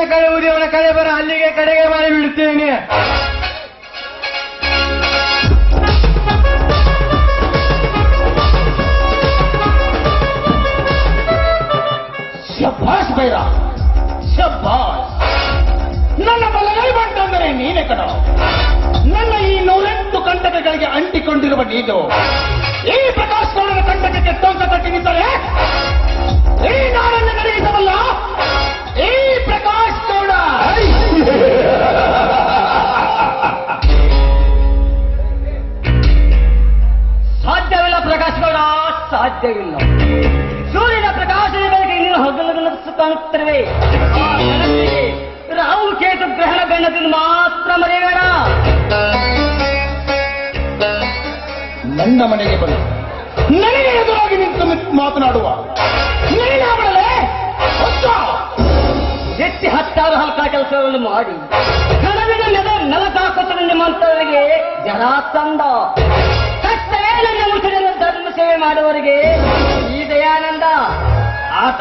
ಅವನ ಕಡೆ ಊದಿ ಅವನ ಕಡೆ ಬರ, ಅಲ್ಲಿಗೆ ಕಡೆಗೆ ಮಾಡಿ ಬಿಡುತ್ತೇನೆ ಶಭಾಷ್ ಬೈರ ಶಭಾಷ್ ನನ್ನ ಬಲಗೈ ಬಂತಂದರೆ ನೀನೆ ಕಣ. ನನ್ನ ಈ ನೂರೆಂಟು ಕಂಟಕಗಳಿಗೆ ಅಂಟಿಕೊಂಡಿರುವ ನೀನು. ಈ ಪ್ರಕಾಶ್ ಹಗಲು ರಾಹುಲ್ ಆ ರಾಹು ಕೇತು ಗ್ರಹಣ ಗಣ್ಣದಿಂದ ಮಾತ್ರ ಮರೆಯಬೇಡ. ನನ್ನ ಮನೆಗೆ ಬಂದು ನನಗೆ ಎದುರಾಗಿ ನಿಂತು ಮಾತನಾಡುವ. ಎತ್ತಿ ಹತ್ತಾರು ಹಲ್ಕ ಕೆಲಸಗಳನ್ನು ಮಾಡಿ. ಕಣವಿನ ನೆಲ ನೆಲದಾಕುತ್ತ ನಿಮ್ಮಂತವರಿಗೆ ಜರಾಸಂದ ಕಷ್ಟವೇ ನನ್ನ ಮುಸುಡಿನ ಧರ್ಮ ಸೇವೆ ಮಾಡುವವರಿಗೆ ಈ ದಯಾನಂದ. ಆತ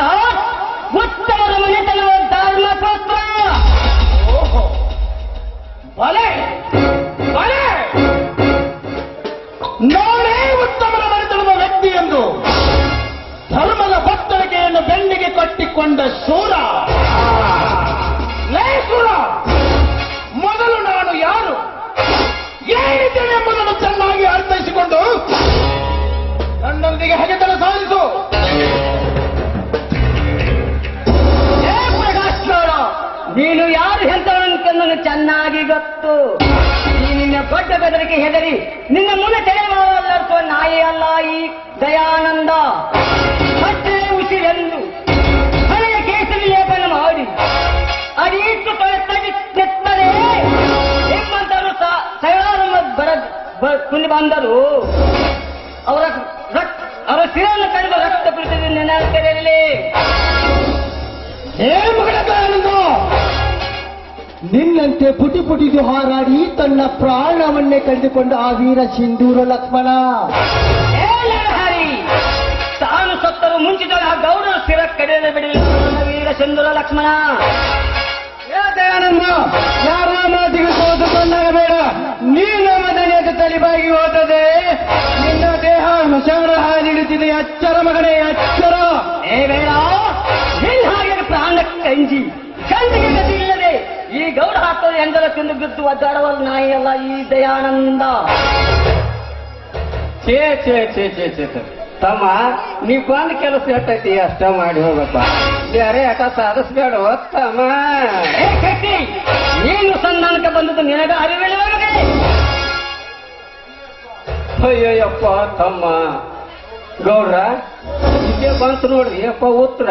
ಹೆಂತವನು ಚೆನ್ನಾಗಿ ಗೊತ್ತು. ಈ ನಿನ್ನ ದೊಡ್ಡ ಬೆದರಿಕೆ ಹೆದರಿ ನಿನ್ನ ಮುಂದೆ ತೆರೆಯುವ ನಾಯಿ ಅಲ್ಲ ಈ ದಯಾನಂದ. ಮತ್ತೆ ಉಸಿರೆಂದು ಹಳೆಯ ಕೇಸರಿ ಲೇಪನ ಮಾಡಿ ಅಡಿಯಿಟ್ಟು ತೆತ್ತರೆ ನಿಮ್ಮಂತರು ಸಾವಿರಾರು ಬರ ಬ- ಬಂದರು ಅವರ ರಕ್ತ ಅವರ ಶಿರನ್ನು ಕಂಡು ರಕ್ತ ಕುಳಿತಿದ್ದು ನೆನಪಿರಲಿ ಹೇ ಮಗಳ ನಿನ್ನಂತೆ ಪುಟಿ ಪುಟಿದು ಹಾರಾಡಿ ತನ್ನ ಪ್ರಾಣವನ್ನೇ ಕಳೆದುಕೊಂಡ ಆ ವೀರ ಸಿಂಧೂರ ಲಕ್ಷ್ಮಣ. ತಾನು ಸತ್ತರು ಮುಂಚಿತ ಗೌರವ ಸ್ಥಿರ ಕಡೆಯಲು ಬಿಡಲಿಲ್ಲ. ವೀರ ಸಿಂಧೂರ ಲಕ್ಷ್ಮಣ. ದಯಾನಂದ ಯಾರ ಮಾತಿಗೆ ಸೋತುಕೊಂಡಾಗ ಬೇಡ ನೀನು ಮದನೆಯ ತಲಿಬಾಗಿ ಹೋತದೆ ನಿನ್ನ ದೇಹ ಹುಷಾರ ಹಾದಿಡುತ್ತಿದೆ ಅಚ್ಚರ ಮಗನೇ ಅಚ್ಚರ. ಏ ಬೇಡ ನಿನ್ನ ಹಾಗೆ ಪ್ರಾಣ ಕಂಜಿ ಕಂಜಿಗೆ ಈ ಗೌಡ ಹಾಕೋದು ಎಂದರ ತಿಂದು ಬಿದ್ದು ಒದ್ದಾಡುವ ನಾಯಿ ಅಲ್ಲ ಈ ದಯಾನಂದ. ಛೇ ಛೇ ಛೇ ಛೇ ಛೇ. ತಮ್ಮ ನೀ ಬಂದ್ ಕೆಲಸ ಹೇಳ್ತೈತಿ ಅಷ್ಟ ಮಾಡಿ ಹೋಗಪ್ಪ. ಬೇರೆ ಆಟ ಸಾಧಿಸ್ಬೇಡ ತಮ್ಮ. ನೀನು ಸಂಧಾನಕ್ಕೆ ಬಂದದ್ದು ನಿನಗ ಅರಿವಿಲ್ಲ ನನಗೆ ಅಯ್ಯಯ್ಯಪ್ಪ ತಮ್ಮ. ಗೌಡ್ರ ಇದೇ ಬಂತು ನೋಡ್ರಿ ಅಪ್ಪ ಉತ್ತರ.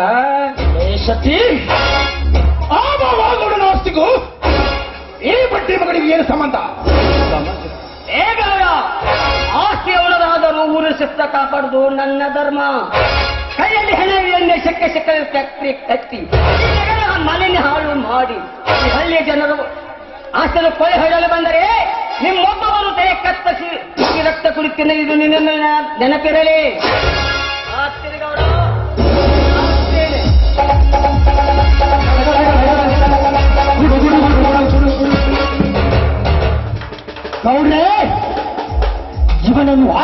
ಸತೀಶ್ ಆಸ್ತಿಗೂ ಈ ಬಟ್ಟೆ ಮಗಳಿಗೆ ಏನು ಸಂಬಂಧ? ಗೌಡ ಆಸ್ತಿ ಅವಳರಾದರೂ ಊರು ಶಿಸ್ತ ಕಾಪಾಡುದು ನನ್ನ ಧರ್ಮ. ಕೈಯಲ್ಲಿ ಹೆಣ್ಣೆ ಶಕ್ಕೆ ಶಕ್ಕ ಕತ್ತಿ ಮನೆಯನ್ನು ಹಾಳು ಮಾಡಿ ಹಳ್ಳಿಯ ಜನರು ಆಸ್ತಿಯನ್ನು ಕೊಳೆ ಹೊಡೆಯಲು ಬಂದರೆ ನಿಮ್ಮೊಬ್ಬವರು ತಲೆ ಕತ್ತಿ ಈ ರಕ್ತ ಕುಡಿತೀನಿ, ಇದು ನಿನ್ನ ನೆನಪಿರಲಿ.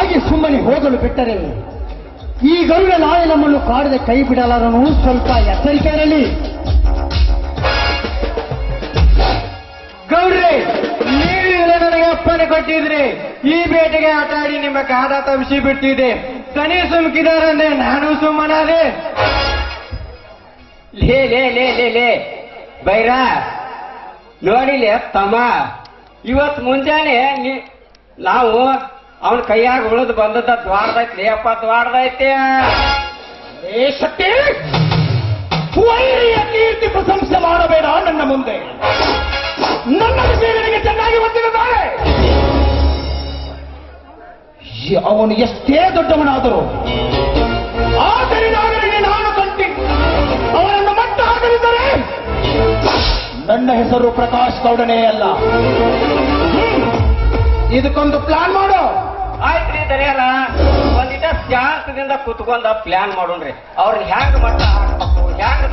ಹಾಗೆ ಸುಮ್ಮನೆ ಹೋಗಲು ಬಿಟ್ಟರೆ ಈ ಗರುಡ ನಾಳೆ ನಮ್ಮನ್ನು ಕಾಡದೆ ಕೈ ಬಿಡಲಾರನು ಸ್ವಲ್ಪ ಎಚ್ಚರಿಕೆ ಇರಲಿ. ಗೌಡ್ರಿ, ನೀವು ನನಗೆ ಅಪ್ಪನೆ ಕೊಟ್ಟಿದ್ರಿ. ಈ ಬೇಟೆಗೆ ಆಟ ಆಡಿ ನಿಮ್ಮ ಕಾದ ತಪ್ಪಿಸಿ ಬಿಟ್ಟಿದೆ. ತನಿ ಸುಮ್ಕಿದಾರಂದ್ರೆ ನಾನು ಸುಮ್ಮನಾದೆ. ಲೇ ಲೇ ಲೇ ಲೇ ಲೇ. ಬೈರ ನೋಡಿಲೆ ತಮ್ಮ? ಇವತ್ ಮುಂಜಾನೆ ನಾವು ಅವನ ಕೈಯಾಗ ಉಳಿದು ಬಂದದ ದ್ವಾರದೈತಿ ಲೇಪ ದ್ವಾರದೈತಿ ಕೀರ್ತಿ ಪ್ರಶಂಸೆ ಮಾಡಬೇಡ ನನ್ನ ಮುಂದೆ. ನನ್ನ ವಿಷಯ ನನಗೆ ಚೆನ್ನಾಗಿ ಬಂದಿರುತ್ತಾರೆ ಅವನು ಎಷ್ಟೇ ದೊಡ್ಡವನಾದರೂ, ಆದರೆ ನಾನು ಕಂಟಿ. ಅವನನ್ನು ಮಟ್ಟ ಹಾಕಲಿದ್ದರೆ ನನ್ನ ಹೆಸರು ಪ್ರಕಾಶ್ ಗೌಡನೇ ಅಲ್ಲ. ಇದಕ್ಕೊಂದು ಪ್ಲಾನ್ ಮಾಡು. ಆಯ್ತ್ರಿ ದರ್ಯಾರ ಒಂದಿಟ ಶಾಂತದಿಂದ ಕುತ್ಕೊಂಡ ಪ್ಲಾನ್ ಮಾಡೋಣ್ರಿ. ಅವ್ರನ್ನ ಹ್ಯಾಂಗ ಮಟ್ಟ ಹ್ಯಾಂಗ